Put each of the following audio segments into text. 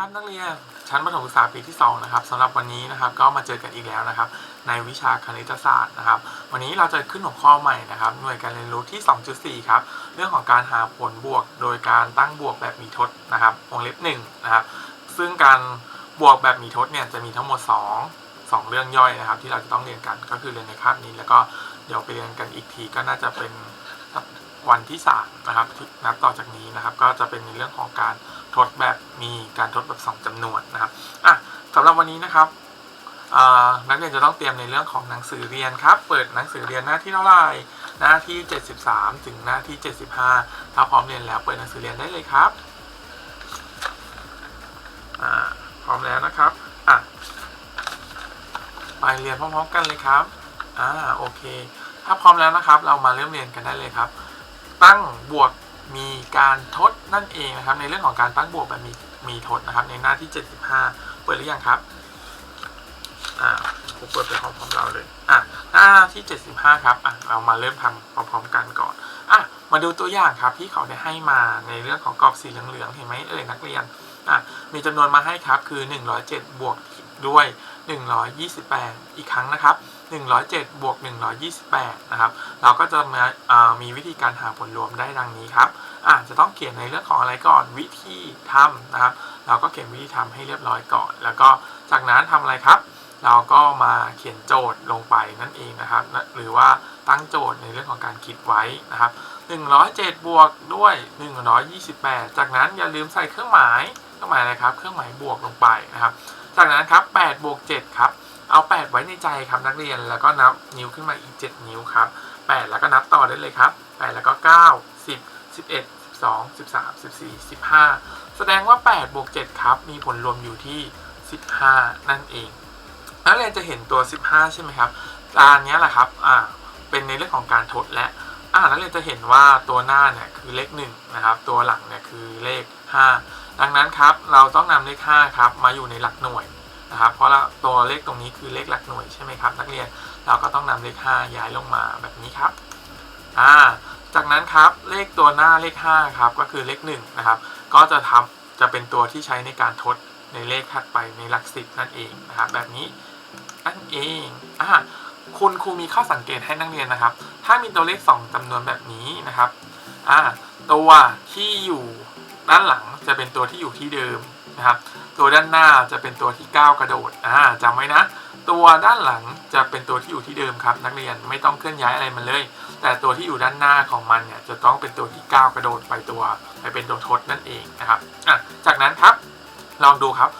ครับนักเรียนชั้นประถมศึกษาปีที่2นะครับสำหรับวันนี้นะครับก็มาเจอกันอีกแล้วนะครับ ในวิชาคณิตศาสตร์นะครับ วันนี้เราจะขึ้นหัวข้อใหม่นะครับ หน่วยการเรียนรู้ที่ 2.4 ครับ เรื่องของการหาผลบวก โดยการตั้งบวกแบบมีทดนะครับวงเล็บ1นะครับซึ่งการบวกแบบมีทดเนี่ยจะมีทั้งหมด 2 2 เรื่องย่อยนะครับ ที่เราจะต้องเรียนกันก็คือเรียนในคาบนี้ แล้วก็เดี๋ยวไปเรียนกันอีกทีก็น่าจะเป็นวันที่3นะครับนับต่อจากนี้นะครับ ก็จะเป็นในเรื่องของการ ทดแบบมีการทดแบบ2จำนวนนะครับอะสำหรับวันนี้นะครับนักเรียนจะต้องเตรียมในเรื่องของหนังสือเรียนครับ เปิดหนังสือเรียนหน้าที่เท่าไหร่หน้าที่ 73 ถึงหน้าที่ 75 ถ้าพร้อมเรียนแล้วเปิดหนังสือเรียนได้เลยครับพร้อมแล้วนะครับอะไปเรียนพร้อมๆกันเลยครับอ่าโอเค ถ้าพร้อมแล้วนะครับ เรามาเริ่มเรียนกันได้เลยครับ ตั้งบวก มีการทดนั่นเองนะครับ ในเรื่องของการตั้งบวกแบบมีมีทดนะครับ ในหน้าที่ 75 เปิดหรือยังครับอ่าผมเปิดไปพร้อมๆเราเลยอะหน้าที่ 75 ครับอะเรามาเริ่มทำพร้อมๆกันก่อนอะมาดูตัวอย่างครับที่เขาได้ให้มาในเรื่องของกรอบสีเหลืองๆเห็นไหมเอ่ยนักเรียนอะมีจำนวนมาให้ครับคือ 107 บวกด้วย 128 อีกครั้งนะครับ 107 บวก 128 นะครับ เราก็จะมา,ามีวิธีการหาผลรวมได้ดังนี้ครับอะจะต้องเขียนในเรื่องของอะไรก่อนวิธีทำนะครับ เราก็เขียนวิธีทำให้เรียบร้อยก่อน แล้วก็จากนั้นทำอะไรครับ เราก็มาเขียนโจทย์ลงไปนั่นเองนะครับ หรือว่าตั้งโจทย์ในเรื่องของการคิดไว้นะครับ 107 บวกด้วย 128 จากนั้นอย่าลืมใส่เครื่องหมายเครื่องหมายอะไรครับ เครื่องหมายบวกลงไปนะครับ จากนั้นครับ8บวก7ครับ เอา 8 ไว้ในใจครับนักเรียนแล้วก็นับนิ้วขึ้นมาอีก 7 นิ้วครับ 8 แล้วก็นับต่อได้เลยครับ 8 แล้วก็ 9 10 11 12 13 14 15 แสดงว่า 8 บวก 7 ครับ มีผลรวมอยู่ที่ 15 นั่นเอง นักเรียนจะเห็นตัว 15 ใช่ไหมครับตาเนี้แหละครับอ่าเป็นในเรื่องของการทดและอ่านักเรียนจะเห็นว่าตัวหน้าเนี่ยคือเลข1นะครับตัวหลังเนี่ยคือเลข 5 ดังนั้นครับเราต้องนำเลข5ครับมาอยู่ในหลักหน่วย นะครับ เพราะตัวเลขตรงนี้คือเลขหลักหน่วยใช่ไหมครับ นักเรียนเราก็ต้องนำเลข 5 ย้ายลงมาแบบนี้ครับอ่าจากนั้นครับเลขตัวหน้าเลข 5 ครับก็คือเลข1นะครับ ก็จะทำจะเป็นตัวที่ใช้ในการทดในเลขถัดไปในหลักสิบนั่นเองนะครับ แบบนี้นั่นเองอ่าคุณครูมีข้อสังเกตให้นักเรียนนะครับ ถ้ามีตัวเลข 2จำนวนแบบนี้นะครับอ่าตัวที่อยู่ด้านหลังจะเป็นตัวที่อยู่ที่เดิม นะครับ ตัวด้านหน้าจะเป็นตัวที่ก้าวกระโดดอ่าจำไว้นะ ตัวด้านหลังจะเป็นตัวที่อยู่ที่เดิมครับ นักเรียนไม่ต้องเคลื่อนย้ายอะไรมันเลย แต่ตัวที่อยู่ด้านหน้าของมันเนี่ยจะต้องเป็นตัวที่ก้าวกระโดดไปตัวไปเป็นตัวทดนั่นเองนะครับอะจากนั้นครับลองดูครับ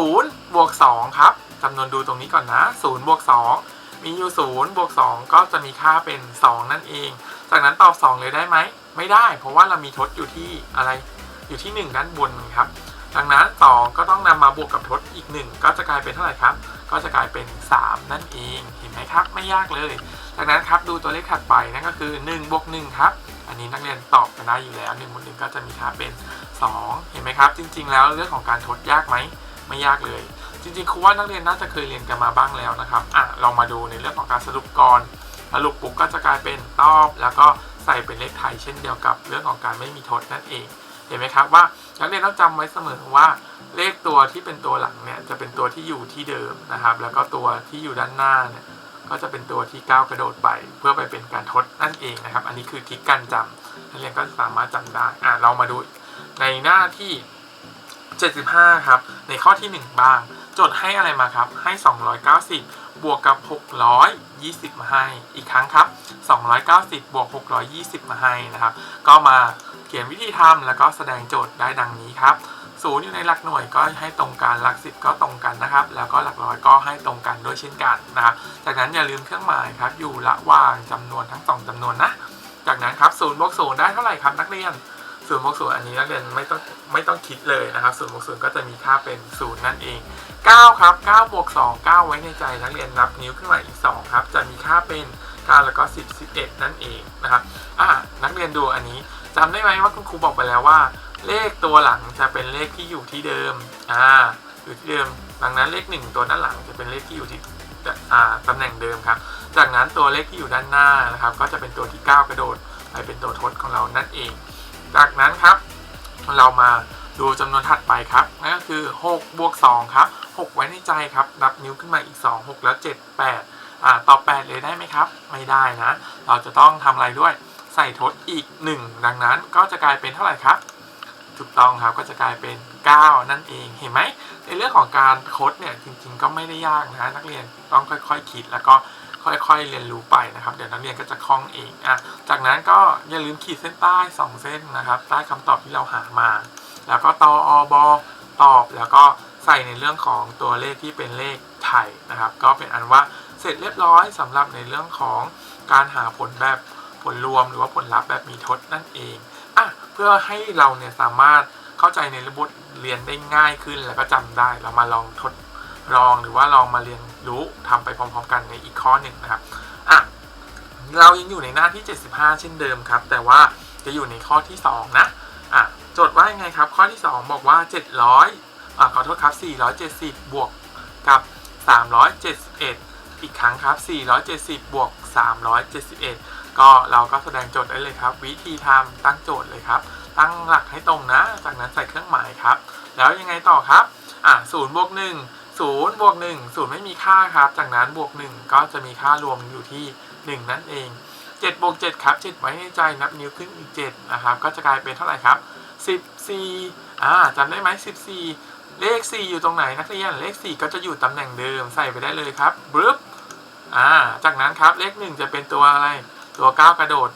0บวก2ครับจำนวนดูตรงนี้ก่อนนะ0บวก2มีอยู่0บวก2ก็จะมีค่าเป็น 2 นั่นเอง จากนั้นตอบ 2 เลยได้ไหม ไม่ได้ เพราะว่าเรามีทดอยู่ที่อะไร อยู่ที่ 1 ด้านบนครับ ดังนั้น 2 ก็ต้องนำมาบวกกับทดอีก 1 ก็จะกลายเป็นเท่าไหร่ครับ ก็จะกลายเป็น 3 นั่นเองเห็นไหมครับไม่ยากเลยจากนั้นครับดูตัวเลขถัดไปนั่นก็คือ1บวก1ครับอันนี้นักเรียนตอบกันได้อยู่แล้ว1บวก1ก็จะมีค่าเป็น 2 เห็นไหมครับ จริง ๆ แล้วเรื่องของการทดยากไหมไม่ยากเลย จริงๆครูว่านักเรียนน่าจะเคยเรียนกันมาบ้างแล้วนะครับอะลองมาดูในเรื่องของการสรุปก่อนสรุปปุ๊บก็จะกลายเป็นตอบ แล้วก็ใส่เป็นเลขไทยเช่นเดียวกับเรื่องของการไม่มีทดนั่นเอง เห็นไหมครับว่านักเรียนต้องจำไว้เสมอว่าเลขตัวที่เป็นตัวหลังเนี่ยจะเป็นตัวที่อยู่ที่เดิมนะครับ แล้วก็ตัวที่อยู่ด้านหน้าเนี่ยก็จะเป็นตัวที่ก้าวกระโดดไป เพื่อไปเป็นการทดนั่นเองนะครับ อันนี้คือทริกการจำนักเรียนก็สามารถจำได้อะเรามาดูในหน้าที่ 75 ครับ ในข้อที่ 1 บ้างจทย์ให้อะไรมาครับ ให้ 290 บวกกับ 620 มาให้ อีกครั้งครับ 290 บวก 620 มาให้นะครับ ก็มาเขียนวิธีทำแล้วก็แสดงโจทย์ได้ดังนี้ครับศูนย์อยู่ในหลักหน่วยก็ให้ตรงกันหลักสิบก็ตรงกันนะครับ แล้วก็หลักร้อยก็ให้ตรงกันด้วยเช่นกันนะครับจากนั้นอย่าลืมเครื่องหมายครับ อยู่ระหว่างจำนวนทั้งสองจำนวนนะ จากนั้นครับศูนย์บวกศูนย์ได้เท่าไหร่ครับนักเรียนศูนย์บวกศูนย์อันนี้นักเรียนไม่ต้องไม่ต้องคิดเลยนะครับศูนย์บวกศูนย์ก็จะมีค่าเป็นศูนย์นั่นเอง9ครับ9บวก2 9 ไว้ในใจนักเรียนนับนิ้วขึ้นมาอีก2ครับจะมีค่าเป็น 9 แล้วก็ 10 11 นั่นเองนะครับอ่านักเรียนดูอันนี้จำได้ไหมว่าคุณครูบอกไปแล้วว่า เลขตัวหลังจะเป็นเลขที่อยู่ที่เดิมอ่าอยู่ที่เดิม ดังนั้นเลข 1 ตัวด้านหลังจะเป็นเลขที่อยู่ที่อ่ตำแหน่งเดิมครับ จากนั้นตัวเลขที่อยู่ด้านหน้านะครับ ก็จะเป็นตัวที่ก้ากระโดดไปเป็นตัวทดของเรานั่นเอง จากนั้นครับ เรามาดูจำนวนถัดไปครับนั่นก็คือ6บวก2ครับ6ไว้ในใจครับ นับนิ้วขึ้นมาอีก 2 6 แล้ว 7 8 ต่อ8เลยได้ไหมครับ ไม่ได้นะ เราจะต้องทำอะไรด้วยใส่ทดอีก 1 ดังนั้นก็จะกลายเป็นเท่าไหร่ครับถูกต้องครับก็จะกลายเป็น 9 นั่นเองเห็นไหมในเรื่องของการคดเนี่ยจริงๆ ก็ไม่ได้ยากนะนักเรียนต้องค่อยๆคิดแล้วก็ค่อยๆ เรียนรู้ไปนะครับ เดี๋ยวนักเรียนก็จะคล่องเองอะจากนั้นก็อย่าลืมขีดเส้นใต้ 2 เส้นนะครับใต้คำตอบที่เราหามา แล้วก็ตออบอตอบแล้วก็ใส่ในเรื่องของตัวเลขที่เป็นเลขไทยนะครับ ก็เป็นอันว่า เสร็จเรียบร้อยสำหรับในเรื่องของการหาผลแบบผลรวมหรือว่าผลลัพธ์แบบมีทดนั่นเองอะเพื่อให้เราเนี่ยสามารถเข้าใจในระบบเรียนได้ง่ายขึ้นแล้วก็จำได้ เรามาลองทดลองหรือว่าลองมาเรียนรู้ทำไปพร้อม ๆ กันในอีกข้อหนึ่งนะครับอะเรายังอยู่ในหน้าที่ 75 เช่นเดิมครับ แต่ว่าจะอยู่ในข้อที่ 2 นะอะโจทย์ว่ายังไงครับ ข้อที่ 2 บอกว่า 700อะขอโทษครับ 470 บวกกับ 371 อีกครั้งครับ 470 บวก 371 ก็เราก็แสดงโจทย์ได้เลยครับ วิธีทำตั้งโจทย์เลยครับ ตั้งหลักให้ตรงนะ จากนั้นใส่เครื่องหมายครับ แล้วยังไงต่อครับ อะ0บวก1 0บวก1 0ไม่มีค่าครับ จากนั้นบวก1ก็จะมีค่ารวมอยู่ที่ 1 นั่นเอง7บวก7ครับ7ไว้ในใจนับนิ้วขึ้นอีก7นะครับ ก็จะกลายเป็นเท่าไหร่ครับ 14อ่าจำได้ไหม14 เลข 4 อยู่ตรงไหนนักเรียน เลข 4 ก็จะอยู่ตำแหน่งเดิมใส่ไปได้เลยครับบรึบ อ่า จากนั้นครับเลข1จะเป็นตัวอะไร ตัว9กระโดด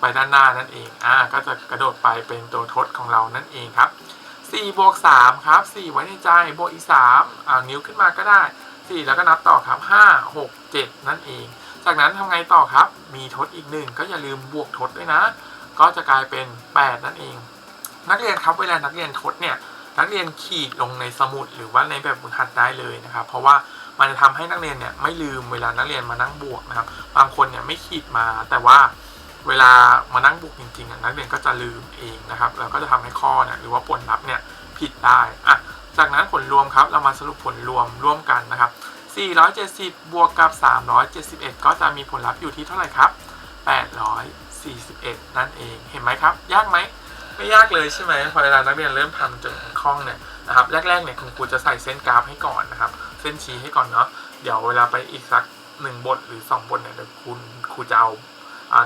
ไปด้านหน้านั่นเอง อ่า ก็จะกระโดดไปเป็นตัวทดของเรานั่นเองครับ4บวก3ครับ 4 ไว้ในใจ บวกอีก3อ่านิ้วขึ้นมาก็ได้ 4 แล้วก็นับต่อครับ 5 6 7 นั่นเอง จากนั้นทำไงต่อครับ มีทดอีก 1 ก็อย่าลืมบวกทดด้วยนะ ก็จะกลายเป็น 8 นั่นเอง นักเรียนครับ เวลานักเรียนทดเนี่ย นักเรียนขีดลงในสมุดหรือว่าในแบบฝึกหัดได้เลยนะครับ เพราะว่า มันจะทำให้นักเรียนเนี่ยไม่ลืมเวลานักเรียนมานั่งบวกนะครับ บางคนเนี่ยไม่ขีดมาแต่ว่าเวลามานั่งบวกจริงๆนักเรียนก็จะลืมเองนะครับ แล้วก็จะทำให้ข้อเนี่ยหรือว่าผลลัพธ์เนี่ยผิดได้อะจากนั้นผลรวมครับ เรามาสรุปผลรวมร่วมกันนะครับ 470 บวกกับ 371 ก็จะมีผลลัพธ์อยู่ที่เท่าไหร่ครับ 841 นั่นเอง เห็นไหมครับ ยากไหม ไม่ยากเลยใช่ไหม พอเวลานักเรียนเริ่มทำจนคล่องเนี่ยนะครับ แรกๆเนี่ยคุณครูจะใส่เส้นกราฟให้ก่อนนะครับ เส้นชี้ให้ก่อนเนาะเดี๋ยวเวลาไปอีกสักหนึ่งบทหรือ2บทเนี่ยเดี๋ยวคุณครูจะเอา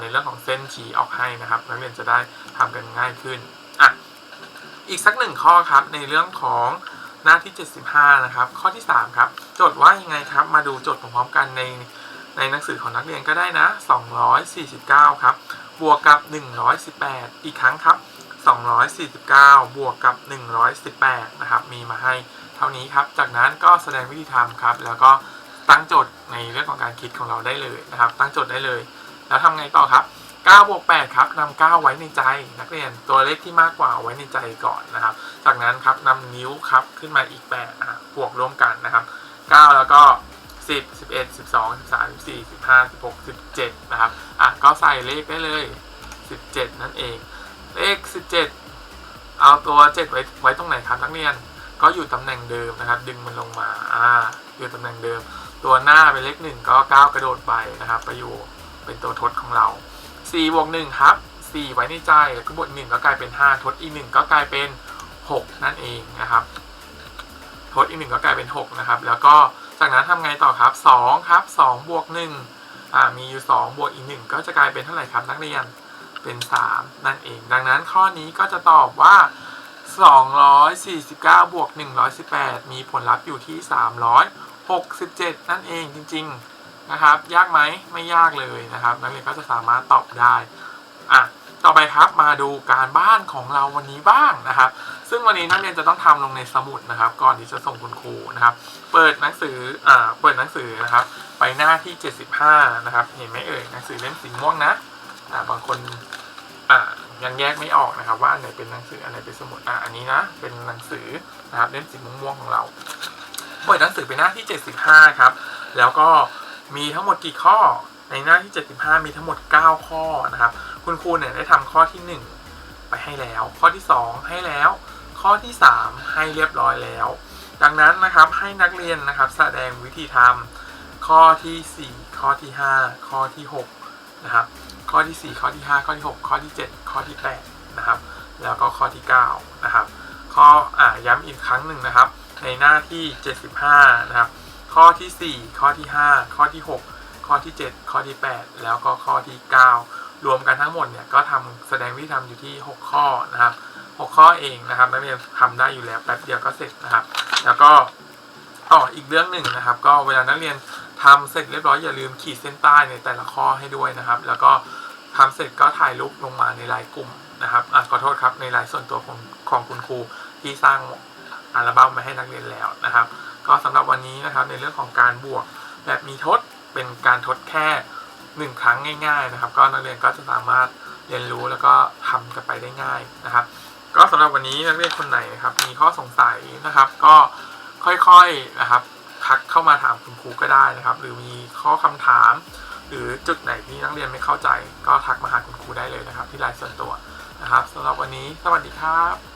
ในเรื่องของเส้นชี้ออกให้นะครับนักเรียนจะได้ทำกันง่ายขึ้นอะอีกสักหนึ่งข้อครับในเรื่องของหน้าที่ 75 นะครับ ข้อที่ 3 ครับ โจทย์ว่ายังไงครับ มาดูโจทย์พร้อมๆกันในในหนังสือของนักเรียนก็ได้นะ 249 ครับ บวกกับ 118 อีกครั้งครับ 249 บวกกับ 118 นะครับ มีมาให้ เท่านี้ครับ จากนั้นก็แสดงวิธีทำครับ แล้วก็ตั้งโจทย์ในเรื่องของการคิดของเราได้เลยนะครับ ตั้งโจทย์ได้เลย แล้วทำไงต่อครับ9บวก8ครับนำ9ไว้ในใจนักเรียนตัวเลขที่มากกว่าไว้ในใจก่อนนะครับ จากนั้นครับนำนิ้วครับขึ้นมาอีก8อะบวกร่วมกันนะครับ 9 แล้วก็ 10 11 12 13 14 15 16 17 นะครับอะก็ใส่เลขได้เลย 17 นั่นเอง เลข 17 เอาตัว 7 ไว้ไว้ตรงไหนครับนักเรียน ก็อยู่ตำแหน่งเดิมนะครับ ดึงมันลงมาอ่าอยู่ตำแหน่งเดิม ตัวหน้าเป็นเลข1ก็9กระโดดไปนะครับ ไปอยู่เป็นตัวทดของเรา4บวก1ครับ 4 ไว้ในใจแล้วก็บวก1ก็กลายเป็น 5 ทดอีก 1 ก็กลายเป็น 6 นั่นเองนะครับ ทดอีก 1 ก็กลายเป็น 6 นะครับ แล้วก็จากนั้นทำไงต่อครับ 2 ครับ 2 บวก1อ่ามีอยู่ 2 บวกอีก 1 ก็จะกลายเป็นเท่าไหร่ครับนักเรียนเป็น 3 นั่นเอง ดังนั้นข้อนี้ก็จะตอบว่า 249 บวก 118 มีผลลัพธ์อยู่ที่ 367 นั่นเองจริง ๆ นะครับ ยากไหมไม่ยากเลยนะครับ นักเรียนก็จะสามารถตอบได้ อะ ต่อไปครับมาดูการบ้านของเราวันนี้บ้างนะครับ ซึ่งวันนี้นักเรียนจะต้องทำลงในสมุดนะครับ ก่อนที่จะส่งคุณครูนะครับ เปิดหนังสือ อ่า เปิดหนังสือนะครับ ไปหน้าที่ 75 นะครับ เห็นไหมเอ่ย หนังสือเล่มสีม่วงนะ อ่า บางคน อ่า ยังแยกไม่ออกนะครับ ว่าอันไหนเป็นหนังสืออันไหนเป็นสมุดอ่าอันนี้นะ เป็นหนังสือนะครับเล่มสีม่วงๆของเราเปิดหนังสือไปหน้าที่ 75 ครับ แล้วก็มีทั้งหมดกี่ข้อในหน้าที่ 75 มีทั้งหมด 9 ข้อนะครับ คุณครูเนี่ยได้ทำข้อที่ 1 ไปให้แล้ว ข้อที่ 2 ให้แล้ว ข้อที่ 3 ให้เรียบร้อยแล้ว ดังนั้นนะครับให้นักเรียนนะครับ แสดงวิธีทำข้อที่ 4 ข้อที่ 5 ข้อที่6นะครับ ข้อที่ 4 ข้อที่ 5 ข้อที่ 6 ข้อที่ 7 ข้อที่8นะครับ แล้วก็ข้อที่9นะครับ ข้ออ่าย้ำอีกครั้งหนึ่งนะครับ ในหน้าที่ 75 นะครับ ข้อทีสี่4 ข้อที่ 5 ข้อที่ 6 ข้อที่ 7 ข้อที่ 8 แล้วก็ข้อที่ 9 รวมกันทั้งหมดเนี่ยก็ทำแสดงวิธีทำอยู่ที่ 6 ข้อนะครับ 6 ข้อเองนะครับนักเรียนทำได้อยู่แล้วแป๊บเดียวก็เสร็จนะครับ แล้วก็อ๋ออีกเรื่องหนึ่งนะครับ ก็เวลานักเรียน ทำเสร็จเรียบร้อยอย่าลืมขีดเส้นใต้ในแต่ละข้อให้ด้วยนะครับ แล้วก็ทำเสร็จก็ถ่ายรูปลงมาในไลน์กลุ่มนะครับอะขอโทษครับในไลน์ส่วนตัวของของคุณครูที่สร้างอัลบั้มมาให้นักเรียนแล้วนะครับ ก็สำหรับวันนี้นะครับในเรื่องของการบวกแบบมีทดเป็นการทดแค่หนึ่งครั้งง่าย ๆนะครับ ก็นักเรียนก็จะสามารถเรียนรู้แล้วก็ทำกันไปได้ง่ายนะครับ ก็สำหรับวันนี้นักเรียนคนไหนนะครับมีข้อสงสัยนะครับ ก็ค่อยๆนะครับ ทักเข้ามาถามคุณครูก็ได้นะครับ หรือมีข้อคำถาม หรือจุดไหนที่นักเรียนไม่เข้าใจ ก็ทักมาหาคุณครูได้เลยนะครับ ที่ไลน์ส่วนตัวนะครับสำหรับวันนี้สวัสดีครับ